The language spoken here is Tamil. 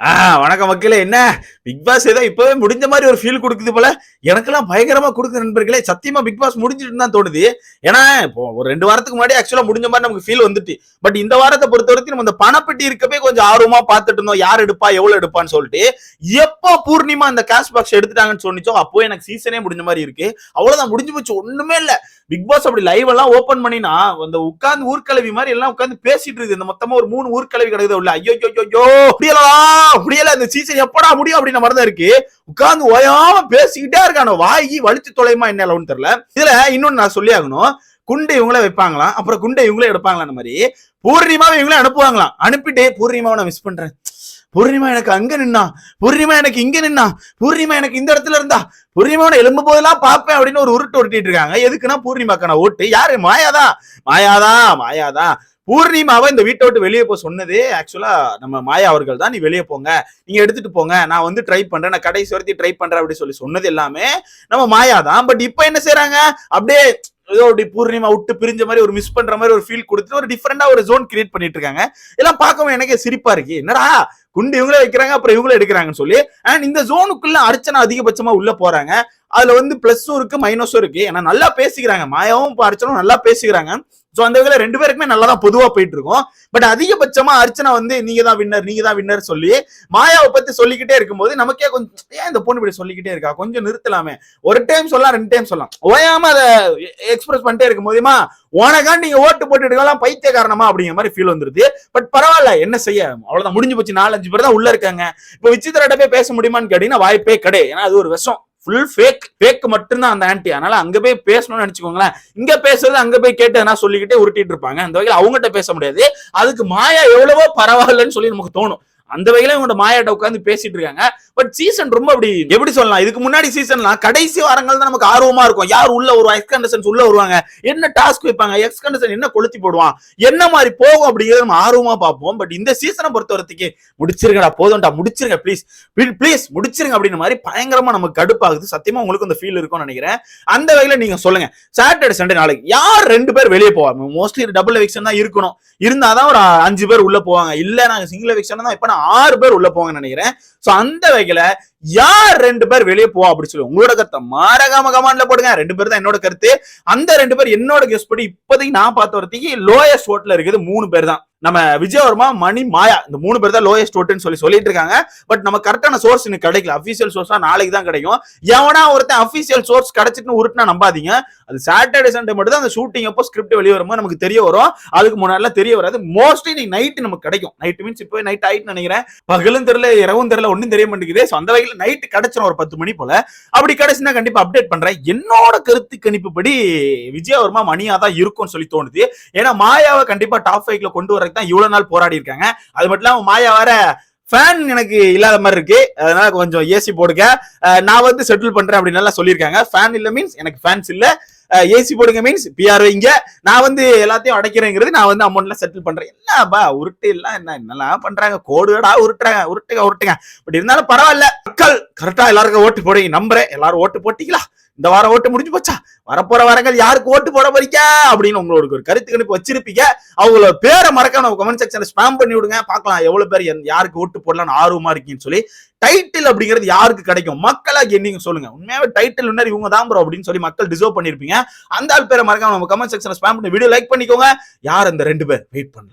ஆ வணக்கம் மக்களே என்ன? பிக் பாஸ் ஏதோ இப்பவே முடிஞ்ச மாதிரி ஒரு ஃபீல் கொடுக்குது போல. எனக்கெல்லாம் பயங்கரமா கொடுக்குற நண்பர்களே. சத்தியமா பிக் பாஸ் முடிஞ்சிட்டு தான் தோணுது. ஏன்னா இப்போ ஒரு ரெண்டு வாரத்துக்கு முன்னாடி ஆக்சுவலா முடிஞ்ச மாதிரி நமக்கு ஃபீல் வந்துட்டு. பட் இந்த வாரத்தை பொறுத்த வரைக்கும் நம்ம இந்த பணப்பெட்டி இருக்கப்பே கொஞ்சம் ஆர்வமா பார்த்துட்டு இருந்தோம். யார் எடுப்பா எவ்வளவு எடுப்பான்னு சொல்லிட்டு. எப்போ பூர்ணிமா அந்த கேஷ் பாக்ஸ் எடுத்துட்டாங்கன்னு சொன்னிச்சோ அப்போ எனக்கு சீசனே முடிஞ்ச மாதிரி இருக்கு. அவ்வளவுதான் முடிஞ்சு போச்சு. ஒண்ணுமே இல்ல. பிக் பாஸ் அப்படி லைவ் எல்லாம் ஓபன் பண்ணினா அந்த உட்கார்ந்து ஊர்க்கலவி மாதிரி எல்லாம் உட்கார்ந்து பேசிட்டு இருக்குது. இந்த மொத்தமா ஒரு மூணு ஊர்க்கலவி கிடக்குது உள்ள ஐயோ ஐயோ ஐயோ முடியலாம் முடியல இந்த சீசன் எப்படா முடியும் அப்படின்னு மாதிரி இருக்கு. உட்கார்ந்து ஓயாம பேசிக்கிட்டே இருக்கான வாயி வலிச்சு தொலைமா என்ன அளவுன்னு தெரியல. இதுல இன்னொன்னு நான் சொல்லி ஆகணும். குண்டை இவங்களே வைப்பாங்களாம் அப்புறம் குண்டை இவங்களே எடுப்பாங்களாம் அந்த மாதிரி. பூர்ணிமாவை இவங்களே அனுப்புவாங்களாம். அனுப்பிட்டு பூர்ணிமாவை நான் மிஸ் பண்றேன். பூர்ணிமா எனக்கு அங்க நின்னா பூர்ணிமா எனக்கு இங்க நின்னா பூர்ணிமா எனக்கு இந்த இடத்துல இருந்தா பூர்ணிமாவோட எலும்பு போதெல்லாம் பார்ப்பேன் அப்படின்னு ஒரு உருட்டு உருட்டிட்டு இருக்காங்க. எதுக்குன்னா பூர்ணிமாக்கான ஓட்டு யாரு? மாயாதான் மாயாதான் மாயாதான் பூர்ணிமாவை இந்த வீட்டை விட்டு வெளியே போக சொன்னதே ஆக்சுவலா நம்ம மாயா அவர்கள் தான். நீ வெளியே போங்க. நீங்க எடுத்துட்டு போங்க. நான் வந்து ட்ரை பண்றேன். நான் கடைசி வரைக்கும் ட்ரை பண்றேன் அப்படின்னு சொல்லி சொன்னது எல்லாமே நம்ம மாயா தான். பட் இப்போ என்ன செய்யறாங்க அப்படியே ஏதோ அப்படி பூர்ணிமா விட்டு பிரிஞ்ச மாதிரி ஒரு மிஸ் பண்ற மாதிரி ஒரு ஃபீல் கொடுத்து ஒரு டிஃப்ரெண்டா ஒரு ஜோன் கிரியேட் பண்ணிட்டு இருக்காங்க. எல்லாம் பார்க்கவும் எனக்கே சிரிப்பா இருக்கு. என்னடா? குண்டு இவங்களே வைக்கிறாங்க அப்புறம் இவங்களே எடுக்கிறாங்கன்னு சொல்லி. அண்ட் இந்த ஜோனுக்குள்ள அர்ச்சனா அதிகபட்சமா உள்ள போறாங்க. அதுல வந்து பிளஸும் இருக்கு மைனஸும் இருக்கு. ஏன்னா நல்லா பேசிக்கிறாங்க. மாயாவும் அர்ச்சனும் நல்லா பேசிக்கிறாங்க. ஸோ அந்த வகையில் ரெண்டு பேருக்குமே நல்லா தான் பொதுவாக போயிட்டு இருக்கும் பட் அதிகபட்சமா அர்ச்சனா வந்து நீங்க தான் வின்னர் நீங்க தான் வின்னர் சொல்லி மாயாவை பத்தி சொல்லிக்கிட்டே இருக்கும்போது நமக்கே கொஞ்சம் ஏன் இந்த பொண்ணு இப்படி சொல்லிக்கிட்டே இருக்கா? கொஞ்சம் நிறுத்தலாமே. ஒரு டைம் சொல்லலாம் ரெண்டு டைம் சொல்லலாம். ஓயாம அதை எக்ஸ்பிரஸ் பண்ணிட்டே இருக்கும் போதுமா உனக்காண்டி நீங்க ஓட்டு போட்டு எடுக்கலாம் பைத்திய காரணமா அப்படிங்கிற மாதிரி ஃபீல் வந்துருது. பட் பரவாயில்ல என்ன செய்ய? அவ்வளவுதான் முடிஞ்சு போச்சு. நாலஞ்சு பேர் தான் உள்ள இருக்காங்க. இப்போ விசித்திரட்ட போய் பேச முடியுமான்னு கேட்டீங்கன்னா வாய்ப்பே கிடையாது. ஏன்னா அது ஒரு விஷம். ஃபுல் ஃபேக் ஃபேக் மட்டும்தான் அந்த ஆன்டி அதனால அங்க போய் பேசணும்னு நினைச்சுக்கோங்களேன். இங்க பேசுறது அங்க போய் கேட்டு எதனா சொல்லிக்கிட்டே உருட்டிட்டு இருப்பாங்க. அந்த வகையில் அவங்ககிட்ட பேச முடியாது. அதுக்கு மாயா எவ்வளவோ பரவாயில்லன்னு சொல்லி நமக்கு தோணும். அந்த வகையில இவங்க மாயாட்ட உட்காந்து பேசிட்டு இருக்காங்க. பட் சீசன் ரொம்ப அப்படி எப்படி சொல்லலாம்? இதுக்கு முன்னாடி சீசன்லாம் கடைசி வாரங்கள் தான் நமக்கு ஆர்வமா இருக்கும். யார் உள்ள வருவா? எக்ஸ் கண்டஸ்டன்ஸ் உள்ள வருவாங்க. என்ன டாஸ்க் வைப்பாங்க? எக்ஸ் கண்டஸ்டன் என்ன கொளுத்தி போடுவான்? என்ன மாதிரி போகும் அப்படிங்கிறத நம்ம ஆர்வமா பார்ப்போம். பட் இந்த சீசனை பொறுத்த வரைக்கும் முடிச்சிருங்கடா போதும்டா முடிச்சிருங்க ப்ளீஸ் ப்ளீஸ் முடிச்சிருங்க அப்படின்னு மாதிரி பயங்கரமா நமக்கு கடுப்பாகுது. சத்தியமா உங்களுக்கு அந்த ஃபீல் இருக்கும்னு நினைக்கிறேன். அந்த வகையில நீங்க சொல்லுங்க. சாட்டர்டே சண்டே நாளைக்கு யார் ரெண்டு பேர் வெளியே போவாங்க? மோஸ்ட்லி டபுள் எவிக்ஷன் தான் இருக்கணும். இருந்தாதான் ஒரு அஞ்சு பேர் உள்ள போவாங்க. இல்ல நாங்க சிங்கிள் எவிக்ஷன் தான். இப்ப நான் ஆறு பேர் உள்ள போவாங்கன்னு நினைக்கிறேன். சோ அந்த வகையில யார் ரெண்டு பேர் வெளியே போவா அப்படி சொல்லி. உங்களோட கருத்தை மாரகாம கமாண்ட்ல போடுங்க. ரெண்டு பேர் தான் என்னோட கருத்து. அந்த ரெண்டு பேர் என்னோட கெஸ்ட் படி இப்போதைக்கு நான் பார்த்த வரத்துக்கு லோயஸ்ட் ஓட்ல இருக்குது மூணு பேர் தான். நம்ம விஜயவர்மா மணி மாயா இந்த மூணு பேர் தான் லோயஸ்ட் ஓட்டுன்னு சொல்லி சொல்லிட்டு இருக்காங்க. பட் நம்ம கரெக்டான சோர்ஸ் இன்னும் கிடைக்கல. அபிஷியல் சோர்ஸா நாளைக்கு தான் கிடைக்கும். எவனா ஒருத்தன் அபிஷியல் சோர்ஸ் கிடைச்சிட்டு உருட்டுனா நம்பாதீங்க. அது சாட்டர்டே சண்டே மட்டும் தான் அந்த ஷூட்டிங் அப்போ ஸ்கிரிப்ட் வெளியே வரும்போது நமக்கு தெரிய வரும். அதுக்கு முன்னாடிலாம் தெரிய வராது. மோஸ்ட்லி நீ நைட்டு நமக்கு கிடைக்கும். நைட் மீன்ஸ் இப்போ நைட் ஆயிட்டு நினைக்கிறேன். பகலும் தெரியல இரவும் தெரியல ஒன்றும் தெரிய மாட்டேங்குது. ஸோ அந்த வகையில் நைட்டு கிடைச்சிடும் ஒரு பத்து மணி போல. அப்படி கிடைச்சுன்னா கண்டிப்பா அப்டேட் பண்றேன். என்னோட கருத்து கணிப்புப்படி விஜயவர்மா மணியா தான் இருக்கும்னு சொல்லி தோணுது. ஏன்னா மாயாவை கண்டிப்பா டாப் ஃபைவ்ல கொண்டு வர தான் இவ்வளவு நாள் போராடி இருக்காங்க. அது மட்டும் இல்லாம மாயா வர ஃபேன் எனக்கு இல்லாத மாதிரி இருக்கு. அதனால கொஞ்சம் ஏசி போடுங்க. நான் வந்து செட்டில் பண்றேன் அப்படின்னு எல்லாம் சொல்லியிருக்காங்க. ஃபேன் இல்ல மீன்ஸ் எனக்கு ஃபேன்ஸ் இல்ல. ஏசி போடுங்க மீன்ஸ் பிஆர் வைங்க. நான் வந்து எல்லாத்தையும் அடைக்கிறேங்கிறது நான் வந்து அமௌண்ட்லாம் செட்டில் பண்றேன். என்னப்பா உருட்டு எல்லாம் என்ன? என்னெல்லாம் பண்றாங்க? கோடுடா உருட்டுறாங்க. உருட்டுங்க உருட்டுங்க. பட் இருந்தாலும் பரவாயில்ல. மக்கள் கரெக்டா எல்லாருக்கும் ஓட்டு போடுங்க நம்புறேன். எல்லாரும் ஓட்டு போட்டீங்களா? இந்த வாரம் ஓட்டு முடிஞ்சு போச்சா? வரப்போற வாரங்கள் யாருக்கு ஓட்டு போட போறீங்க? அப்படின்னு உங்களோட ஒரு கருத்து கணிப்பு வச்சிருப்பீங்க. அவங்கள பேரை மறக்காம நம்ம கமெண்ட் செக்ஷன்ல ஸ்பேம் பண்ணி விடுங்க. பார்க்கலாம் எவ்வளவு பேர் யாருக்கு ஓட்டு போடலாம்னு ஆர்வமா இருக்கீங்கன்னு சொல்லி. டைட்டில் அப்படிங்கிறது யாருக்கு கிடைக்கும்? மக்களாக நீங்க சொல்லுங்க. உண்மையாவே டைட்டில் முன்னாடி இவங்க தான் ப்ரோ அப்படின்னு சொல்லி மக்கள் டிசர்வ் பண்ணிருப்பீங்க அந்த ஆள் பேரை மறக்காம நம்ம கமெண்ட் செக்ஷன்ல ஸ்பேம் பண்ணி வீடியோ லைக் பண்ணிக்கோங்க. யார் அந்த ரெண்டு பேர்? வெயிட் பண்ணலாம்.